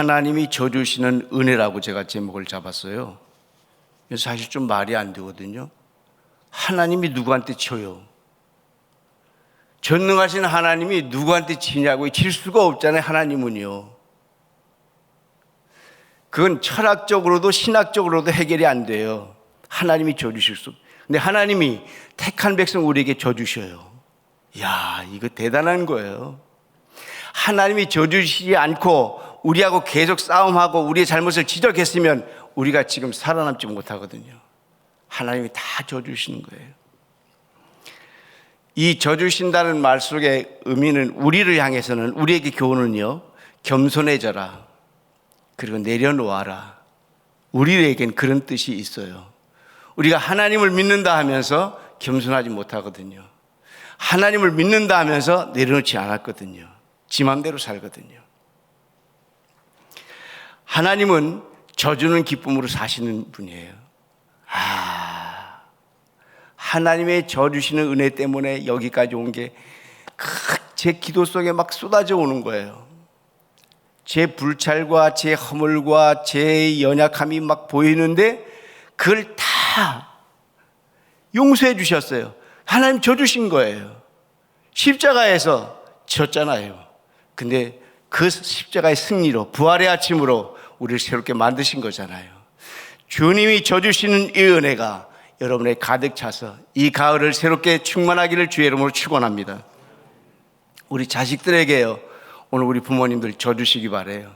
하나님이 져주시는 은혜라고 제가 제목을 잡았어요. 사실 좀 말이 안 되거든요. 하나님이 누구한테 쳐요? 전능하신 하나님이 누구한테 치냐고 칠 수가 없잖아요. 하나님은요. 그건 철학적으로도 신학적으로도 해결이 안 돼요. 하나님이 져주실 수. 근데 하나님이 택한 백성 우리에게 져주셔요. 야, 이거 대단한 거예요. 하나님이 져주시지 않고 우리하고 계속 싸움하고 우리의 잘못을 지적했으면 우리가 지금 살아남지 못하거든요. 하나님이 다 져주시는 거예요. 이 져주신다는 말 속의 의미는 우리를 향해서는 우리에게 교훈은요, 겸손해져라. 그리고 내려놓아라. 우리에겐 그런 뜻이 있어요. 우리가 하나님을 믿는다 하면서 겸손하지 못하거든요. 하나님을 믿는다 하면서 내려놓지 않았거든요. 지 맘대로 살거든요. 하나님은 져주는 기쁨으로 사시는 분이에요. 아, 하나님의 져주시는 은혜 때문에 여기까지 온 게 제 기도 속에 막 쏟아져 오는 거예요. 제 불찰과 제 허물과 제 연약함이 막 보이는데 그걸 다 용서해 주셨어요. 하나님 져주신 거예요. 십자가에서 졌잖아요. 근데 그 십자가의 승리로 부활의 아침으로 우리를 새롭게 만드신 거잖아요. 주님이 져주시는 이 은혜가 여러분의 가득 차서 이 가을을 새롭게 충만하기를 주의 이름으로 축원합니다. 우리 자식들에게요. 오늘 우리 부모님들 져주시기 바래요.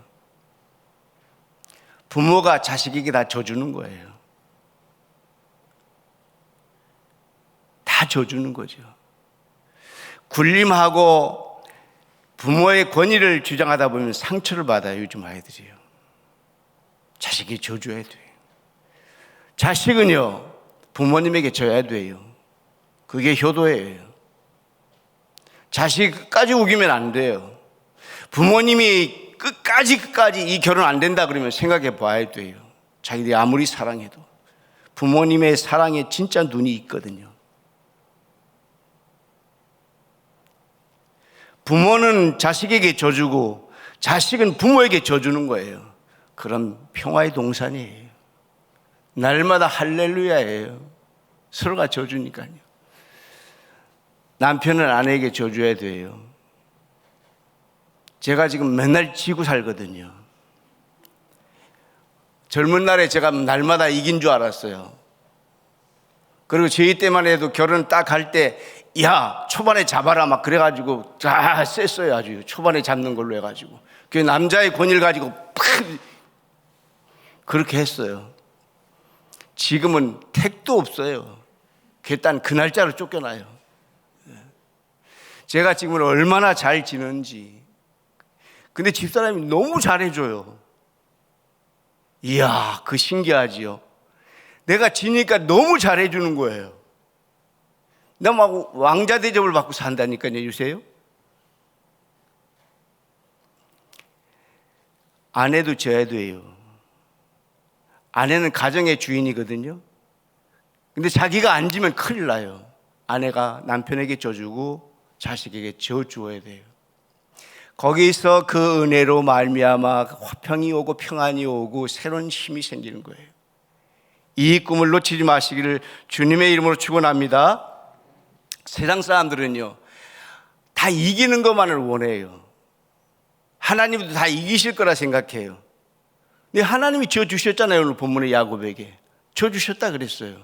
부모가 자식에게 다 져주는 거예요. 다 져주는 거죠. 군림하고 부모의 권위를 주장하다 보면 상처를 받아요, 요즘 아이들이요. 자식이 져줘야 돼요. 자식은요, 부모님에게 져야 돼요. 그게 효도예요. 자식 끝까지 우기면 안 돼요. 부모님이 끝까지 끝까지 이 결혼 안 된다 그러면 생각해 봐야 돼요. 자기들이 아무리 사랑해도. 부모님의 사랑에 진짜 눈이 있거든요. 부모는 자식에게 져주고 자식은 부모에게 져주는 거예요. 그런 평화의 동산이에요. 날마다 할렐루야예요. 서로가 져주니까요. 남편은 아내에게 져줘야 돼요. 제가 지금 맨날 지고 살거든요. 젊은 날에 제가 날마다 이긴 줄 알았어요. 그리고 저희 때만 해도 결혼 딱 할 때, 야, 초반에 잡아라 막 그래가지고 다 셌어요. 아주 초반에 잡는 걸로 해가지고. 그 남자의 권위를 가지고 팍! 그렇게 했어요. 지금은 택도 없어요. 일단 그 날짜로 쫓겨나요. 제가 지금 얼마나 잘 지는지. 근데 집사람이 너무 잘해줘요. 이야, 그 신기하지요. 내가 지니까 너무 잘해주는 거예요. 나막 왕자 대접을 받고 산다니까요, 요새요. 아내도 져야 돼요. 아내는 가정의 주인이거든요. 근데 자기가 안 지면 큰일 나요. 아내가 남편에게 져주고 자식에게 져주어야 돼요. 거기서 그 은혜로 말미암아 화평이 오고 평안이 오고 새로운 힘이 생기는 거예요. 이 꿈을 놓치지 마시기를 주님의 이름으로 축원합니다. 세상 사람들은요 다 이기는 것만을 원해요. 하나님도 다 이기실 거라 생각해요. 근데 하나님이 져 주셨잖아요 오늘 본문의 야곱에게 져 주셨다 그랬어요.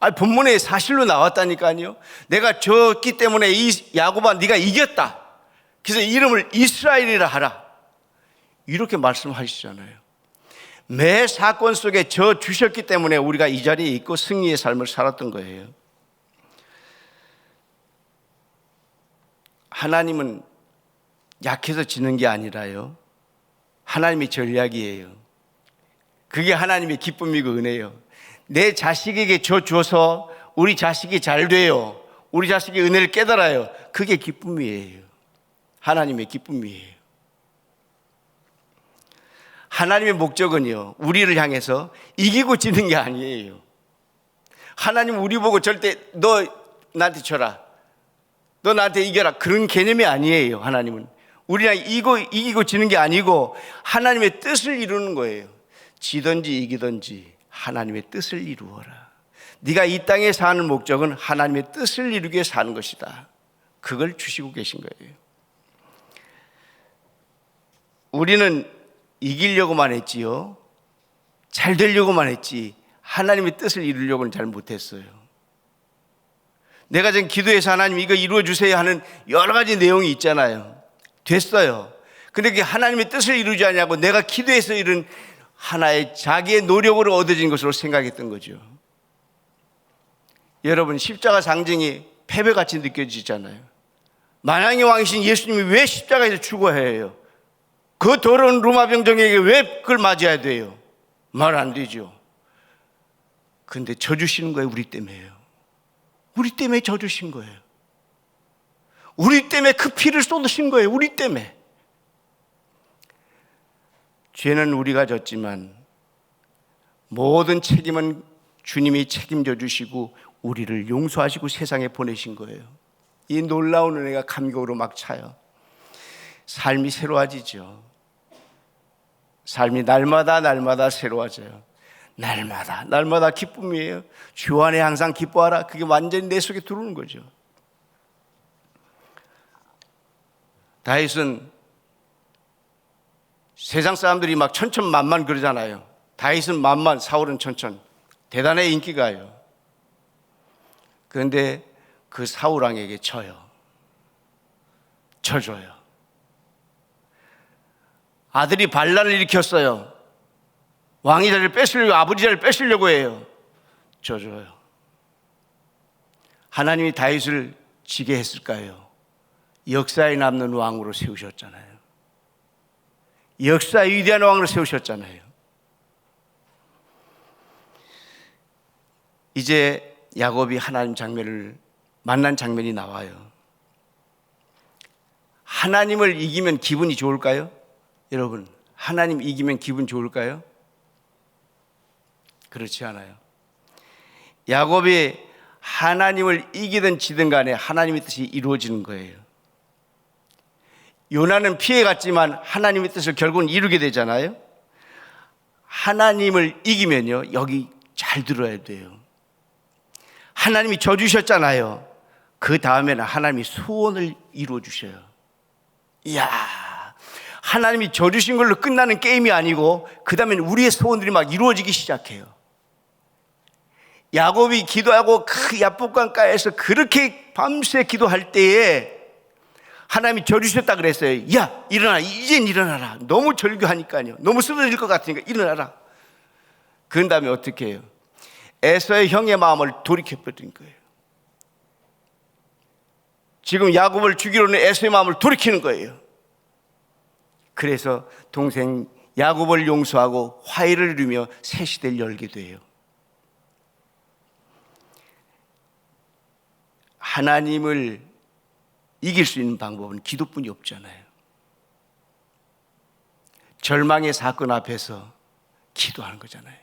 아 본문에 사실로 나왔다니까요. 내가 졌기 때문에 이 야곱아 네가 이겼다. 그래서 이름을 이스라엘이라 하라. 이렇게 말씀하시잖아요. 매 사건 속에 져 주셨기 때문에 우리가 이 자리에 있고 승리의 삶을 살았던 거예요. 하나님은 약해서 지는 게 아니라요. 하나님의 전략이에요. 그게 하나님의 기쁨이고 은혜예요. 내 자식에게 줘 줘서 우리 자식이 잘 돼요. 우리 자식이 은혜를 깨달아요. 그게 기쁨이에요. 하나님의 기쁨이에요. 하나님의 목적은요, 우리를 향해서 이기고 지는 게 아니에요. 하나님 우리 보고 절대 너 나한테 쳐라. 너 나한테 이겨라. 그런 개념이 아니에요, 하나님은. 우리랑 이기고, 이기고 지는 게 아니고 하나님의 뜻을 이루는 거예요. 지든지 이기든지 하나님의 뜻을 이루어라. 네가 이 땅에 사는 목적은 하나님의 뜻을 이루기 위해 사는 것이다. 그걸 주시고 계신 거예요. 우리는 이기려고만 했지요. 잘 되려고만 했지. 하나님의 뜻을 이루려고는 잘 못했어요. 내가 지금 기도해서 하나님 이거 이루어 주세요 하는 여러 가지 내용이 있잖아요. 됐어요. 그게 하나님의 뜻을 이루지 않냐고 내가 기도해서 이룬 하나의 자기의 노력으로 얻어진 것으로 생각했던 거죠. 여러분 십자가 상징이 패배같이 느껴지잖아요. 만왕의 왕이신 예수님이 왜 십자가에서 죽어야 해요? 그 더러운 로마 병정에게 왜 그걸 맞아야 돼요? 말 안 되죠. 근데 져주시는 거예요, 우리 때문에요. 우리 때문에 져주신 거예요. 우리 때문에 그 피를 쏟으신 거예요, 우리 때문에. 죄는 우리가 졌지만 모든 책임은 주님이 책임져 주시고 우리를 용서하시고 세상에 보내신 거예요. 이 놀라운 은혜가 감격으로 막 차요. 삶이 새로워지죠. 삶이 날마다 날마다 새로워져요. 날마다 날마다 기쁨이에요. 주 안에 항상 기뻐하라. 그게 완전히 내 속에 들어오는 거죠. 다윗은 세상 사람들이 막 천천만만 그러잖아요. 다윗은 만만, 사울은 천천. 대단히 인기가요. 그런데 그 사울왕에게 쳐요. 쳐줘요. 아들이 반란을 일으켰어요. 왕이 자리를 뺏으려고, 아버지 자리를 뺏으려고 해요. 쳐줘요. 하나님이 다윗을 지게 했을까요? 역사에 남는 왕으로 세우셨잖아요. 역사의 위대한 왕으로 세우셨잖아요. 이제 야곱이 하나님 장면을 만난 장면이 나와요. 하나님을 이기면 기분이 좋을까요? 여러분, 하나님 이기면 기분 좋을까요? 그렇지 않아요. 야곱이 하나님을 이기든 지든 간에 하나님의 뜻이 이루어지는 거예요. 요나는 피해갔지만 하나님의 뜻을 결국은 이루게 되잖아요. 하나님을 이기면요, 여기 잘 들어야 돼요. 하나님이 져주셨잖아요. 그 다음에는 하나님이 소원을 이루어 주셔요. 이야, 하나님이 져주신 걸로 끝나는 게임이 아니고, 그 다음에는 우리의 소원들이 막 이루어지기 시작해요. 야곱이 기도하고 그 야복강가에서 그렇게 밤새 기도할 때에 하나님이 져주셨다 그랬어요. 야, 일어나. 이젠 일어나라. 너무 절규하니까요. 너무 쓰러질 것 같으니까 일어나라. 그런 다음에 어떻게 해요? 에서의 형의 마음을 돌이켜버린 거예요. 지금 야곱을 죽이려는 에서의 마음을 돌이키는 거예요. 그래서 동생 야곱을 용서하고 화해를 이루며 새 시대를 열게 돼요. 하나님을 이길 수 있는 방법은 기도뿐이 없잖아요. 절망의 사건 앞에서 기도하는 거잖아요.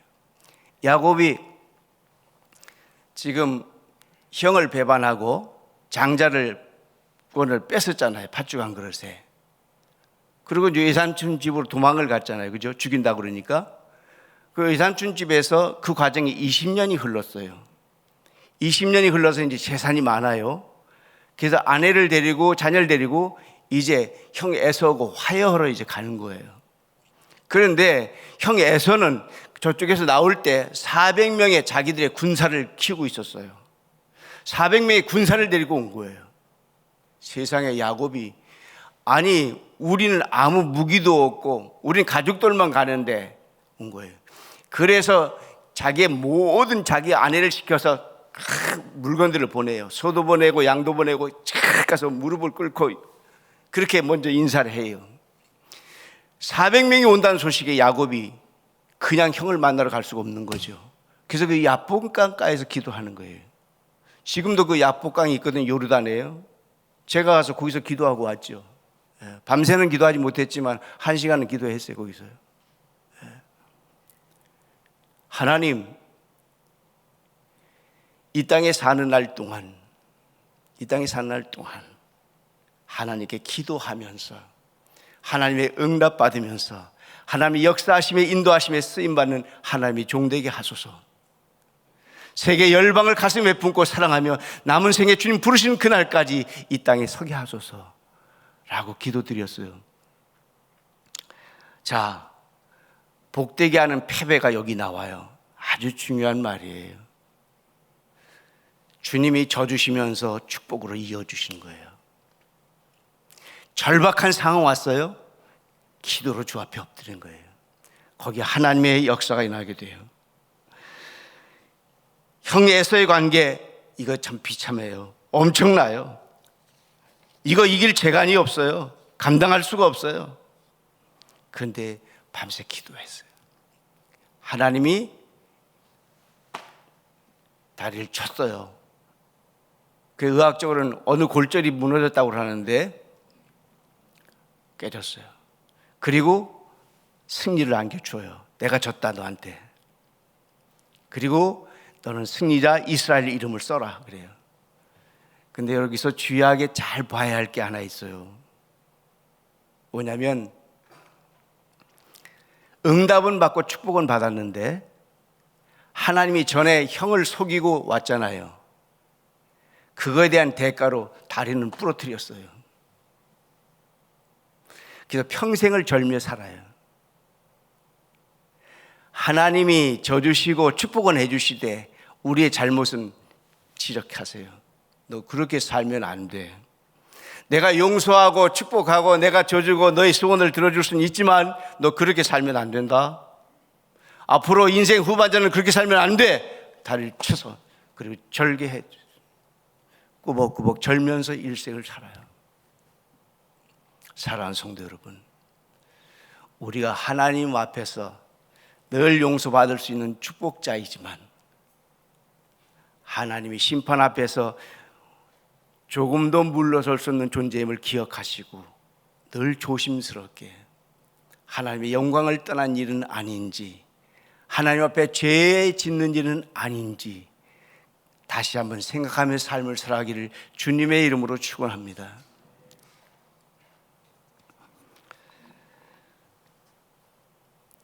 야곱이 지금 형을 배반하고 장자를 권을 뺏었잖아요. 팥죽 한 그릇에. 그리고 이제 외삼촌 집으로 도망을 갔잖아요. 그죠? 죽인다 그러니까. 그 외삼촌 집에서 그 과정이 20년이 흘렀어요. 20년이 흘러서 이제 재산이 많아요. 그래서 아내를 데리고 자녀를 데리고 이제 형 에서하고 화해하러 이제 가는 거예요. 그런데 형 에서는 저쪽에서 나올 때 400명의 자기들의 군사를 키우고 있었어요. 400명의 군사를 데리고 온 거예요. 세상에 야곱이 아니 우리는 아무 무기도 없고 우리는 가족들만 가는데 온 거예요. 그래서 자기의 모든 자기 아내를 시켜서 물건들을 보내요. 소도 보내고 양도 보내고 착 가서 무릎을 꿇고 그렇게 먼저 인사를 해요. 400명이 온다는 소식에 야곱이 그냥 형을 만나러 갈 수가 없는 거죠. 그래서 그 야복강가에서 기도하는 거예요. 지금도 그 야복강이 있거든요. 요르단에요. 제가 가서 거기서 기도하고 왔죠. 예, 밤새는 기도하지 못했지만 한 시간은 기도했어요. 거기서요. 예. 하나님, 이 땅에 사는 날 동안, 이 땅에 사는 날 동안 하나님께 기도하면서 하나님의 응답 받으면서 하나님의 역사하심에 인도하심에 쓰임 받는 하나님의 종되게 하소서. 세계 열방을 가슴에 품고 사랑하며 남은 생에 주님 부르시는 그날까지 이 땅에 서게 하소서 라고 기도드렸어요. 자, 복되게 하는 패배가 여기 나와요. 아주 중요한 말이에요. 주님이 져주시면서 축복으로 이어주신 거예요. 절박한 상황 왔어요. 기도로 주 앞에 엎드린 거예요. 거기 하나님의 역사가 일어나게 돼요. 형 에서의 관계 이거 참 비참해요. 엄청나요. 이거 이길 재간이 없어요. 감당할 수가 없어요. 그런데 밤새 기도했어요. 하나님이 다리를 쳤어요. 그 의학적으로는 어느 골절이 무너졌다고 하는데 깨졌어요. 그리고 승리를 안겨줘요. 내가 졌다 너한테. 그리고 너는 승리자 이스라엘 이름을 써라 그래요. 근데 여기서 주의하게 잘 봐야 할 게 하나 있어요. 뭐냐면 응답은 받고 축복은 받았는데 하나님이 전에 형을 속이고 왔잖아요. 그거에 대한 대가로 다리는 부러뜨렸어요. 그래서 평생을 절며 살아요. 하나님이 져주시고 축복은 해주시되 우리의 잘못은 지적하세요. 너 그렇게 살면 안 돼. 내가 용서하고 축복하고 내가 져주고 너의 소원을 들어줄 수는 있지만 너 그렇게 살면 안 된다. 앞으로 인생 후반전은 그렇게 살면 안 돼. 다리를 쳐서 그리고 절개해 꾸벅꾸벅 절면서 일생을 살아요. 사랑하는 성도 여러분, 우리가 하나님 앞에서 늘 용서받을 수 있는 축복자이지만 하나님이 심판 앞에서 조금도 물러설 수 없는 존재임을 기억하시고 늘 조심스럽게 하나님의 영광을 떠난 일은 아닌지 하나님 앞에 죄 짓는 일은 아닌지 다시 한번 생각하며 삶을 살아가기를 주님의 이름으로 축원합니다.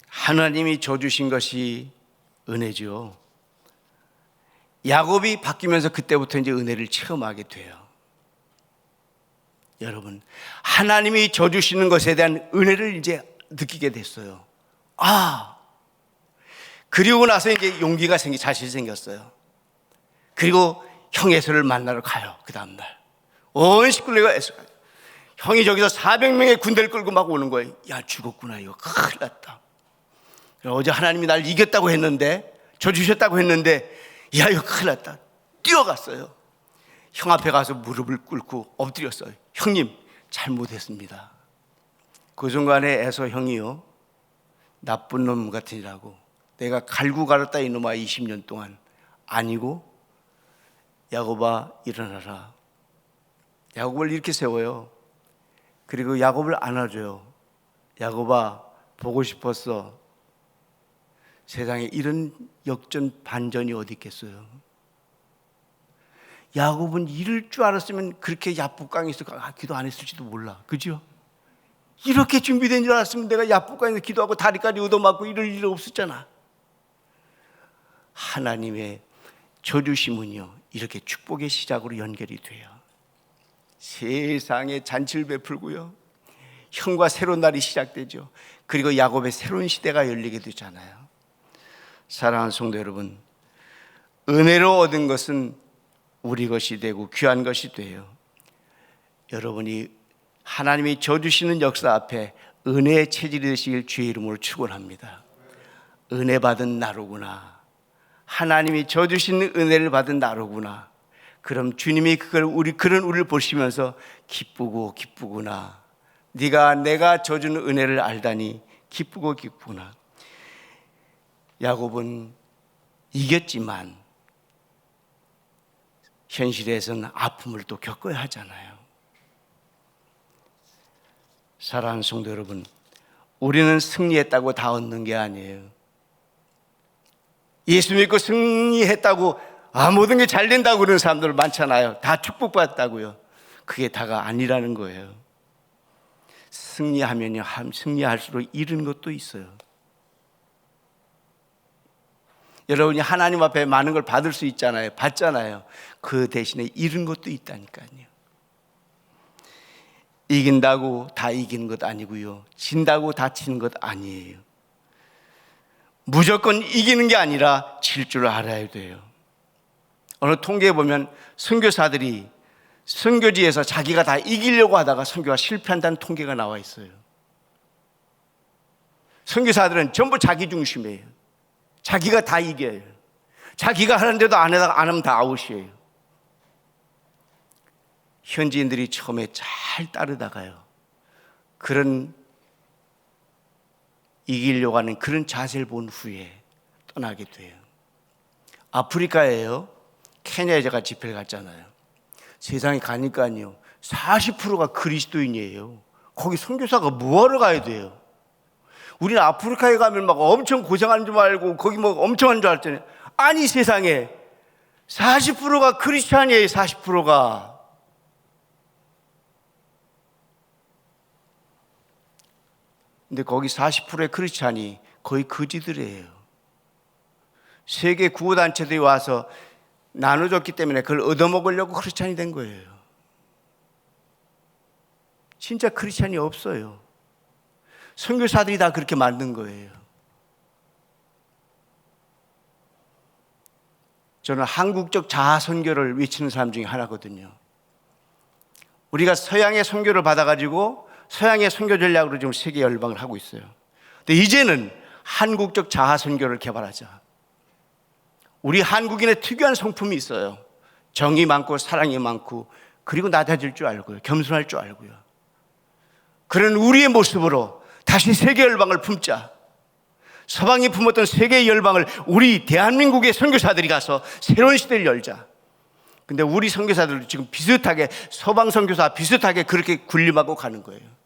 하나님이 줘 주신 것이 은혜죠. 야곱이 바뀌면서 그때부터 이제 은혜를 체험하게 돼요. 여러분, 하나님이 줘 주시는 것에 대한 은혜를 이제 느끼게 됐어요. 아, 그리고 나서 이제 용기가 생기, 자신이 생겼어요. 그리고 형 에서를 만나러 가요. 그 다음날. 온 식구들과 에서 가요. 형이 저기서 400명의 군대를 끌고 막 오는 거예요. 야, 죽었구나. 이거 큰일 났다. 어제 하나님이 날 이겼다고 했는데, 저 주셨다고 했는데, 야, 이거 큰일 났다. 뛰어갔어요. 형 앞에 가서 무릎을 꿇고 엎드렸어요. 형님, 잘못했습니다. 그 순간에 에서 형이요. 나쁜 놈 같으니라고. 내가 갈구 갈았다 이놈아 20년 동안. 아니고, 야곱아, 일어나라. 야곱을 이렇게 세워요. 그리고 야곱을 안아줘요. 야곱아, 보고 싶었어. 세상에 이런 역전 반전이 어디 있겠어요? 야곱은 이럴 줄 알았으면 그렇게 야복강에서 아, 기도 안 했을지도 몰라. 그죠? 이렇게 준비된 줄 알았으면 내가 야복강에서 기도하고 다리까지 얻어맞고 이럴 일 없었잖아. 하나님의 저주심은요, 이렇게 축복의 시작으로 연결이 돼요. 세상에 잔치를 베풀고요. 형과 새로운 날이 시작되죠. 그리고 야곱의 새로운 시대가 열리게 되잖아요. 사랑하는 성도 여러분, 은혜로 얻은 것은 우리 것이 되고 귀한 것이 돼요. 여러분이 하나님이 져주시는 역사 앞에 은혜의 체질이 되시길 주의 이름으로 축원합니다. 은혜 받은 나로구나. 하나님이 져주시는 은혜를 받은 나로구나. 그럼 주님이 그걸 우리 그런 우리를 보시면서 기쁘고 기쁘구나. 네가 내가 져주는 은혜를 알다니 기쁘고 기쁘구나. 야곱은 이겼지만 현실에서는 아픔을 또 겪어야 하잖아요. 사랑하는 성도 여러분, 우리는 승리했다고 다 얻는 게 아니에요. 예수 믿고 승리했다고 아, 모든 게 잘 된다고 그러는 사람들 많잖아요. 다 축복받았다고요. 그게 다가 아니라는 거예요. 승리하면요, 함- 승리할수록 잃은 것도 있어요. 여러분이 하나님 앞에 많은 걸 받을 수 있잖아요. 받잖아요. 그 대신에 잃은 것도 있다니까요. 이긴다고 다 이기는 것 아니고요. 진다고 다 지는 것 아니에요. 무조건 이기는 게 아니라 질 줄 알아야 돼요. 어느 통계에 보면 선교사들이 선교지에서 자기가 다 이기려고 하다가 선교가 실패한다는 통계가 나와 있어요. 선교사들은 전부 자기 중심이에요. 자기가 다 이겨요. 자기가 하는데도 안, 하면 다 아웃이에요. 현지인들이 처음에 잘 따르다가요. 그런 이기려고 하는 그런 자세를 본 후에 떠나게 돼요. 아프리카에요. 케냐에 제가 집회를 갔잖아요. 세상에 가니까요. 40%가 그리스도인이에요. 거기 선교사가 뭐하러 가야 돼요? 우리는 아프리카에 가면 막 엄청 고생하는 줄 알고 거기 뭐 엄청 하는 줄 알았잖아요. 아니 세상에 40%가 크리스찬이에요. 40%가. 근데 거기 40%의 크리스찬이 거의 거지들이에요. 세계 구호단체들이 와서 나눠줬기 때문에 그걸 얻어먹으려고 크리스찬이 된 거예요. 진짜 크리스찬이 없어요. 선교사들이 다 그렇게 만든 거예요. 저는 한국적 자아 선교를 외치는 사람 중에 하나거든요. 우리가 서양의 선교를 받아가지고 서양의 선교 전략으로 지금 세계 열방을 하고 있어요. 근데 이제는 한국적 자아 선교를 개발하자. 우리 한국인의 특유한 성품이 있어요. 정이 많고 사랑이 많고 그리고 낮아질 줄 알고요. 겸손할 줄 알고요. 그런 우리의 모습으로 다시 세계 열방을 품자. 서방이 품었던 세계 열방을 우리 대한민국의 선교사들이 가서 새로운 시대를 열자. 근데 우리 선교사들도 지금 비슷하게 서방 선교사 비슷하게 그렇게 군림하고 가는 거예요.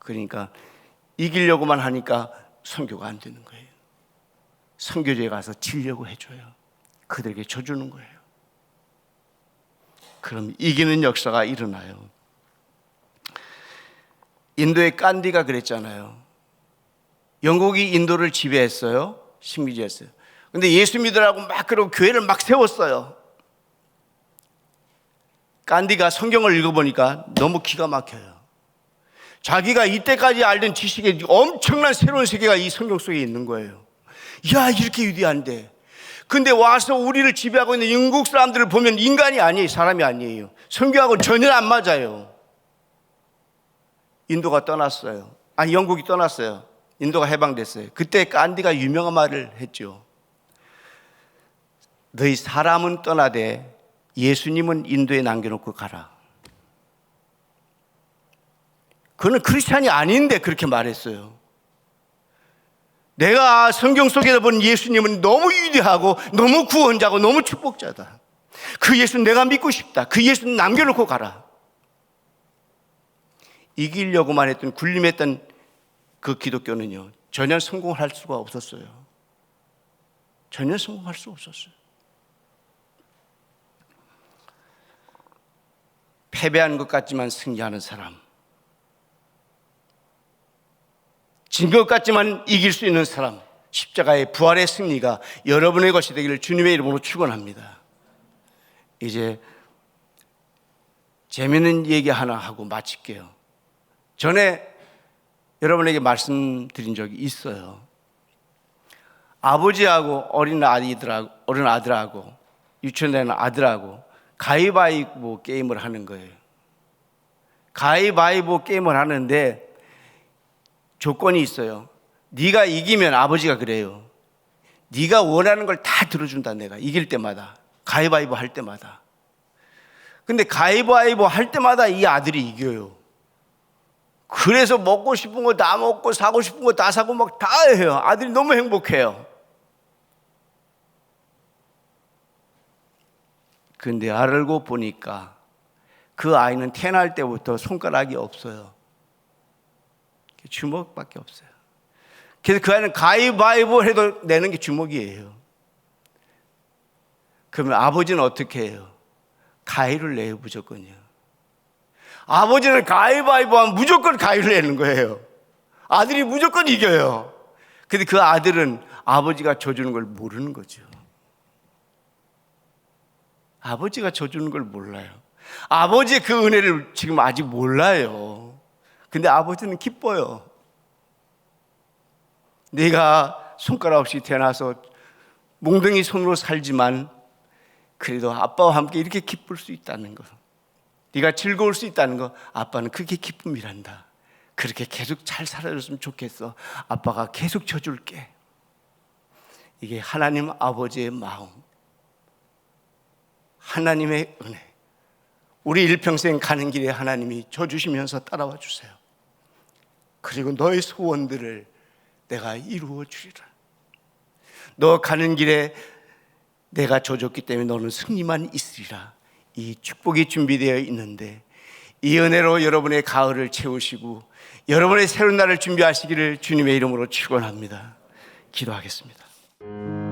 그러니까 이기려고만 하니까 선교가 안 되는 거예요. 선교제에 가서 지려고 해줘요. 그들에게 줘주는 거예요. 그럼 이기는 역사가 일어나요. 인도의 깐디가 그랬잖아요. 영국이 인도를 지배했어요. 식민지였어요. 근데 예수 믿으라고 막 그러고 교회를 막 세웠어요. 깐디가 성경을 읽어보니까 너무 기가 막혀요. 자기가 이때까지 알던 지식의 엄청난 새로운 세계가 이 성경 속에 있는 거예요. 야, 이렇게 위대한데. 근데 와서 우리를 지배하고 있는 영국 사람들을 보면 인간이 아니에요. 사람이 아니에요. 성경하고 전혀 안 맞아요. 인도가 떠났어요. 아니, 영국이 떠났어요. 인도가 해방됐어요. 그때 깐디가 유명한 말을 했죠. 너희 사람은 떠나되 예수님은 인도에 남겨놓고 가라. 그는 크리스찬이 아닌데 그렇게 말했어요. 내가 성경 속에서 본 예수님은 너무 위대하고 너무 구원자고 너무 축복자다. 그 예수는 내가 믿고 싶다. 그 예수는 남겨놓고 가라. 이기려고만 했던 군림했던 그 기독교는요 전혀 성공할 수가 없었어요. 전혀 성공할 수 없었어요. 패배한 것 같지만 승리하는 사람. 진 것 같지만 이길 수 있는 사람. 십자가의 부활의 승리가 여러분의 것이 되기를 주님의 이름으로 축원합니다. 이제 재미있는 얘기 하나 하고 마칠게요. 전에 여러분에게 말씀드린 적이 있어요. 아버지하고 어린 아이들하고 어린 아들하고 유치원되는 아들하고 가위바위보 게임을 하는 거예요. 가위바위보 게임을 하는데 조건이 있어요. 네가 이기면 아버지가 그래요. 네가 원하는 걸 다 들어준다 내가 이길 때마다 가위바위보 할 때마다. 근데 가위바위보 할 때마다 이 아들이 이겨요. 그래서 먹고 싶은 거 다 먹고 사고 싶은 거 다 사고 막 다 해요. 아들이 너무 행복해요. 근데 알고 보니까 그 아이는 태어날 때부터 손가락이 없어요. 주먹밖에 없어요. 그래서 그 아이는 가위바위보 해도 내는 게 주먹이에요. 그러면 아버지는 어떻게 해요? 가위를 내요, 무조건요. 아버지는 가위바위보 하면 무조건 가위를 내는 거예요. 아들이 무조건 이겨요. 근데 그 아들은 아버지가 져주는 걸 모르는 거죠. 아버지가 져주는 걸 몰라요. 아버지의 그 은혜를 지금 아직 몰라요. 근데 아버지는 기뻐요. 내가 손가락 없이 태어나서 몽둥이 손으로 살지만 그래도 아빠와 함께 이렇게 기쁠 수 있다는 거. 네가 즐거울 수 있다는 거 아빠는 그게 기쁨이란다. 그렇게 계속 잘 살아줬으면 좋겠어. 아빠가 계속 쳐줄게. 이게 하나님 아버지의 마음. 하나님의 은혜. 우리 일평생 가는 길에 하나님이 져주시면서 따라와 주세요. 그리고 너의 소원들을 내가 이루어 주리라. 너 가는 길에 내가 져줬기 때문에 너는 승리만 있으리라. 이 축복이 준비되어 있는데 이 은혜로 여러분의 가을을 채우시고 여러분의 새로운 날을 준비하시기를 주님의 이름으로 축원합니다. 기도하겠습니다.